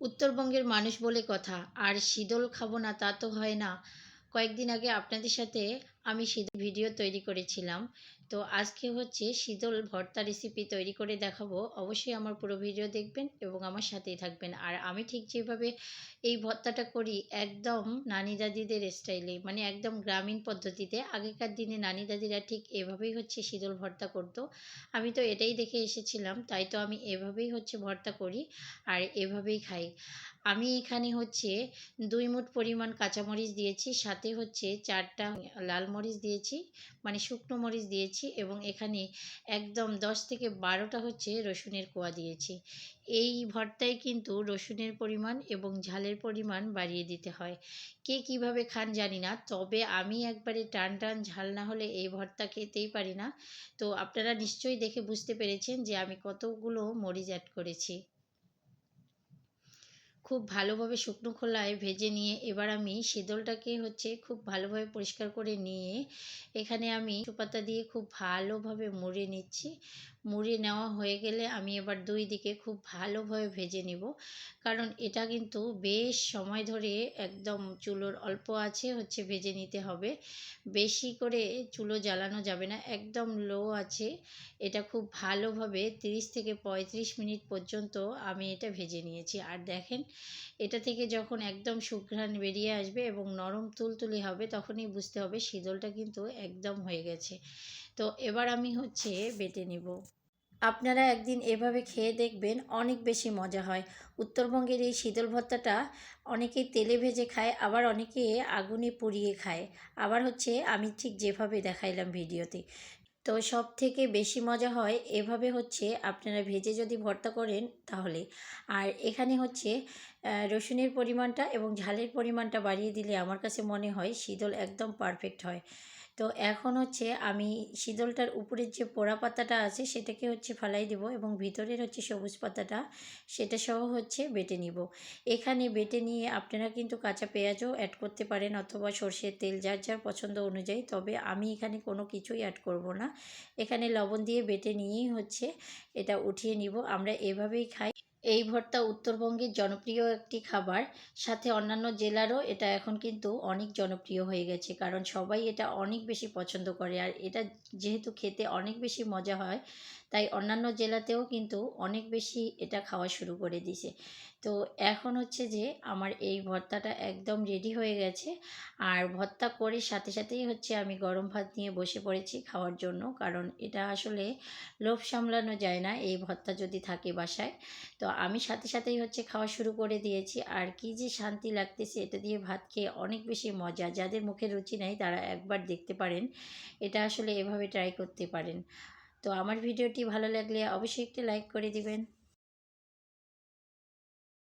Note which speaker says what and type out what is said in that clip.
Speaker 1: উত্তরবঙ্গের মানুষ বলে কথা, আর শীতল খাব না, তা তো হয় না। কয়েকদিন আগে আপনাদের সাথে আমি শীতল ভিডিও তৈরি করেছিলাম। তো আজকে হচ্ছে শীতল ভর্তা রেসিপি তৈরি করে দেখাবো। অবশ্যই আমার পুরো ভিডিও দেখবেন এবং আমার সাথেই থাকবেন। আর আমি ঠিক যেভাবে এই ভর্তাটা করি একদম নানি দাদিদের স্টাইলে মানে একদম গ্রামীণ পদ্ধতিতে। আগেকার দিনে নানি দাদিরা ঠিক এভাবেই হচ্ছে শীতল ভর্তা করতো। আমি তো এটাই দেখে এসেছিলাম, তাই তো আমি এভাবেই হচ্ছে ভর্তা করি আর এভাবেই খাই। আমি এখানে হচ্ছে দুই মুঠ পরিমাণ কাঁচামরিচ দিয়েছি, সাথে হচ্ছে চারটা লাল মরিচ দিয়েছি মানে শুকনো মরিচ দিয়েছি এবং এখানে একদম দশ থেকে বারোটা হচ্ছে রসুনের কোয়া দিয়েছি। এই ভর্তায় কিন্তু রসুনের পরিমাণ এবং ঝালের পরিমাণ বাড়িয়ে দিতে হয়। কে কীভাবে খান জানি না, তবে আমি একবারে টান টান ঝাল না হলে এই ভর্তা খেতেই পারি না। তো আপনারা নিশ্চয়ই দেখে বুঝতে পেরেছেন যে আমি কতগুলো মরিচ অ্যাড করেছি। খুব ভালোভাবে শুকনো খোলায় ভেজে নিয়ে এবার আমি শীতলটাকে হচ্ছে খুব ভালোভাবে পরিষ্কার করে নিয়ে এখানে আমি পাতা দিয়ে খুব ভালোভাবে মুড়ে নিচ্ছি। মুড়ে নেওয়া হয়ে গেলে আমি এবার দুই দিকে খুব ভালোভাবে ভেজে নিব। কারণ এটা কিন্তু বেশ সময় ধরে একদম চুলোর অল্প আছে, হচ্ছে ভেজে নিতে হবে। বেশি করে চুলো জ্বালানো যাবে না, একদম লো আছে। এটা খুব ভালোভাবে 30 থেকে পঁয়ত্রিশ মিনিট পর্যন্ত আমি এটা ভেজে নিয়েছি। আর দেখেন, এটা থেকে যখন একদম সুঘ্রাণ বেরিয়ে আসবে এবং নরম তুলতুলে হবে, তখনই বুঝতে হবে শীতলটা কিন্তু একদম হয়ে গেছে। তো এবার আমি হচ্ছে বেটে নিব। আপনারা একদিন এভাবে খেয়ে দেখবেন অনেক বেশি মজা হয়। উত্তরবঙ্গের এই শীতল ভর্তাটা অনেকে তেলে ভেজে খায়, আবার অনেকে আগুনে পুড়িয়ে খায়। আবার হচ্ছে আমি ঠিক যেভাবে দেখাইলাম ভিডিওতে। তো সব থেকে বেশি মজা হয় এভাবে হচ্ছে আপনারা ভেজে যদি ভর্তা করেন তাহলে। আর এখানে হচ্ছে রসুনের পরিমাণটা এবং ঝালের পরিমাণটা বাড়িয়ে দিলে আমার কাছে মনে হয় শীতল একদম পারফেক্ট হয়। তো এখন হচ্ছে আমি শীতলটার উপরের যে পোড়া পাতাটা আছে সেটাকে হচ্ছে ফালাই দেব এবং ভিতরের হচ্ছে সবুজ পাতাটা সেটা সহ হচ্ছে বেটে নিব। এখানে বেটে নিয়ে আপনারা কিন্তু কাঁচা পেঁয়াজও অ্যাড করতে পারেন অথবা সর্ষের তেল যার যার পছন্দ অনুযায়ী। তবে আমি এখানে কোনো কিছুই অ্যাড করব না। এখানে লবণ দিয়ে বেটে নিয়েই হচ্ছে এটা উঠিয়ে নিব। আমরা এভাবেই খাই। এই ভর্তা উত্তরবঙ্গের জনপ্রিয় একটি খাবার। সাথে অন্যান্য জেলারও এটা এখন কিন্তু অনেক জনপ্রিয় হয়ে গেছে, কারণ সবাই এটা অনেক বেশি পছন্দ করে। আর এটা যেহেতু খেতে অনেক বেশি মজা হয়, তাই অন্যান্য জেলাতেও কিন্তু অনেক বেশি এটা খাওয়া শুরু করে দিছে তো এখন হচ্ছে যে আমার এই ভর্তাটা একদম রেডি হয়ে গেছে। আর ভর্তা করে সাথে সাথেই হচ্ছে আমি গরম ভাত নিয়ে বসে পড়েছি খাওয়ার জন্য। কারণ এটা আসলে লোভ সামলানো যায় না এই ভর্তা যদি থাকে বাসায়। তো আমি সাথে সাথেই হচ্ছে খাওয়া শুরু করে দিয়েছি। আর কি যে শান্তি লাগতেছে এটা দিয়ে ভাত খেয়ে অনেক বেশি মজা। যাদের মুখে রুচি নেই তারা একবার দেখতে পারেন। এটা আসলে এভাবে ট্রাই করতে পারেন। তো আমার ভিডিওটি ভালো লাগলে অবশ্যই একটি লাইক করে দিবেন।